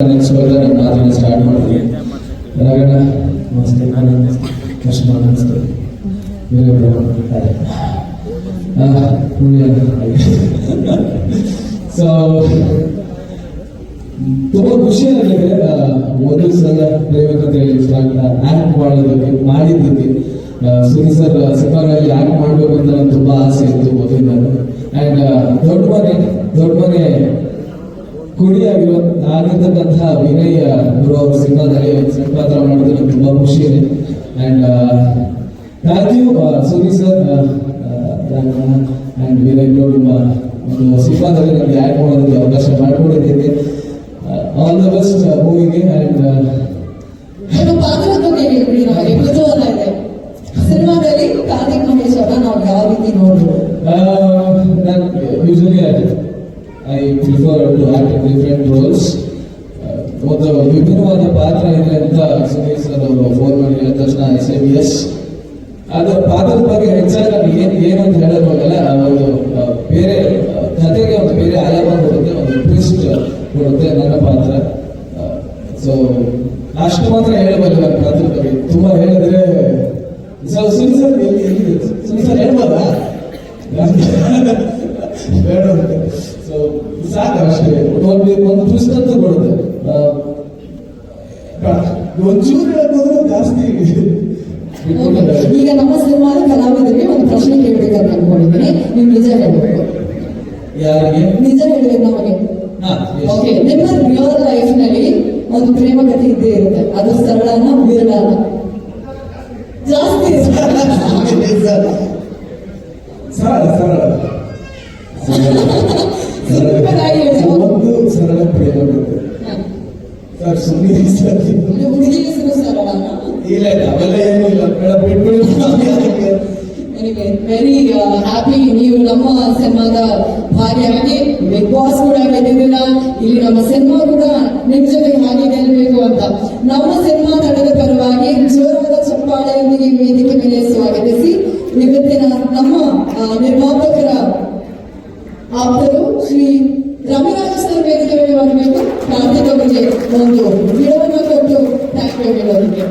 Start ಅದೇ so ತುಂಬಾ ಖುಷಿ ಒಂದು ಸಲ ಪ್ರೇಮಕ್ ಅಂತ ಮಾಡಿದ್ದಕ್ಕೆ ಸುನಿ ಸರ್ ಸಿನಿಮಾಗಳಲ್ಲಿ ಆಕ್ಟ್ ಮಾಡ್ಬೇಕು ಅಂತ ತುಂಬಾ ಆಸೆ ಇತ್ತು ಮೊದಲಿಂದ ಅಂಡ್ ದೊಡ್ಡ ಮನೆ ದೊಡ್ಡ ಮನೆ ಆಗಿರ್ತಕ್ಕಂತಹ ವಿನಯ್ ಗುರು ಅವ್ರ ಸಿನಿಮಾದಲ್ಲಿ ಸಣ್ಣ ಪಾತ್ರ ಮಾಡೋದು ತುಂಬಾ ಖುಷಿ ಇದೆ and you Suni sir and Vinay Guru ನಿಮ್ಮ ಒಂದು ಸಿನಿಮಾದಲ್ಲಿ ನನಗೆ ಆ್ಯಕ್ಟ್ ಮಾಡೋದಕ್ಕೆ ಅವಕಾಶ ಮಾಡಿಕೊಡಿದ್ದಕ್ಕೆ ಆಲ್ ದ ಬೆಸ್ಟ್ ಮೂವಿಗೆ ಅಂಡ್ ನಮಗೆ ಕುತೂಹಲ ಇದೆ. ಸಿನಿಮಾದಲ್ಲಿ ಕಾರ್ತಿಕ್ ಮಹೇಶ್ ಅವರ ನಾವು ಯಾವ ರೀತಿ ನೋಡ್ಬೋದು? ನಾನು usually I prefer to act different roles ಒಂದು ವಿಭಿನ್ನವಾದ ಪಾತ್ರ ಇದೆ ಅಂತ ಸುನೀಲ್ ಸರ್ ಅವರು ಫೋನ್ ಮಾಡಿ ಹೇಳಿದ ತಕ್ಷಣ ಐ ಸೇಮ್ ಎಸ್ ಅದು ಪಾತ್ರದ ಬಗ್ಗೆ ಹೆಚ್ಚಾಗಿ ನಾನು ಏನು ಏನು ಅಂತ ಹೇಳಕ್ ಹೋಗಲ್ಲ ಒಂದು ಬೇರೆ ಕಥೆಗೆ ಒಂದು ಬೇರೆ ಆಯಾಮ ಕೊಡುತ್ತೆ, ಒಂದು ಟ್ವಿಸ್ಟ್ ಕೊಡುತ್ತೆ ನನ್ನ ಪಾತ್ರ. ಸೊ ಅಷ್ಟು ಮಾತ್ರ ಹೇಳಬಲ್ಲ ನನ್ನ ಪಾತ್ರದ ಬಗ್ಗೆ ತುಂಬ ಹೇಳಿದ್ರೆ ಸುನೀಲ್ ಸರ್ ಸುನೀಲ್ ಸರ್ ಹೇಳ್ಬೋದಾ ಅಷ್ಟೇ. ಒಂದು ಒಂದು ಪ್ರಶ್ನೆ ಅಂತ ಕೊಡುತ್ತೆ ಆ, ಒಂಚೂರು ಹೇಳ್ಬೋದ್ರೆ ಜಾಸ್ತಿ. ಈಗ ನಮ್ಮ ಸಿನಿಮಾದ ಕಲಾವಿದರಿಗೆ ಒಂದು ಪ್ರಶ್ನೆ ಕೇಳಬೇಕಂತ ಅನ್ಕೊಂಡಿದ್ದೀನಿ. ನೀವು ನಿಜ ಹೇಳಬೇಕು. ಯಾರಿಗೆ? ನಿಜ ಹೇಳ್ಬೇಕು ನಮಗೆ. ಓಕೆ ನಿಮ್ಮ ರಿಯಲ್ ಲೈಫ್ನಲ್ಲಿ ಒಂದು ಪ್ರೇಮ ಕಥೆ ಇದ್ದೇ ಇರುತ್ತೆ. ಅದು ಸರಳನ ವಿರಳನ. ಜಾಸ್ತಿ. ಸರಳ ಸರಳ Simple ಆಗಿ ಹೇಳಿ. ಒಂದು ಸರಳ ಪ್ರೇಮ ಕಥೆ. ಸರ್ ವೆರಿ ಹ್ಯಾಪಿ uh, ನೀವು ನಮ್ಮ ಸಿನಿಮಾದ ಭಾಗಿಯಾಗಿ ಬಿಗ್ ಬಾಸ್ ಕೂಡ ಗೆದ್ದಿದ್ದೀರ ಇಲ್ಲಿ ನಮ್ಮ ಸಿನಿಮಾ ಕೂಡ ನಿಮ್ ಜೊತೆ ಹಾಗೆ ಗೆಲ್ಲಬೇಕು ಅಂತ. ನಮ್ಮ ಸಿನಿಮಾ ತಂಡದ ಪರವಾಗಿ ಜೋರಾದ ಚಪ್ಪಾಳೆಯೊಂದಿಗೆ ವೇದಿಕೆ ಮೇಲೆ ಸ್ವಾಗತಿಸಿ ಇವತ್ತಿನ ನಮ್ಮ ನಿರ್ಮಾಪಕರ ಆಪ್ತರು ಶ್ರೀ ರವಿರಾಜ ಸರ್ ವೇದಿಕೆ ಮೇಲೆ ಬರಬೇಕು ಕಾರ್ತಿಕ್ ಅವರಿಗೆ ಒಂದು ಗಿಡವನ್ನು ಕೊಟ್ಟು ಥ್ಯಾಂಕ್ ಯು ಹೇಳೋದಕ್ಕೆ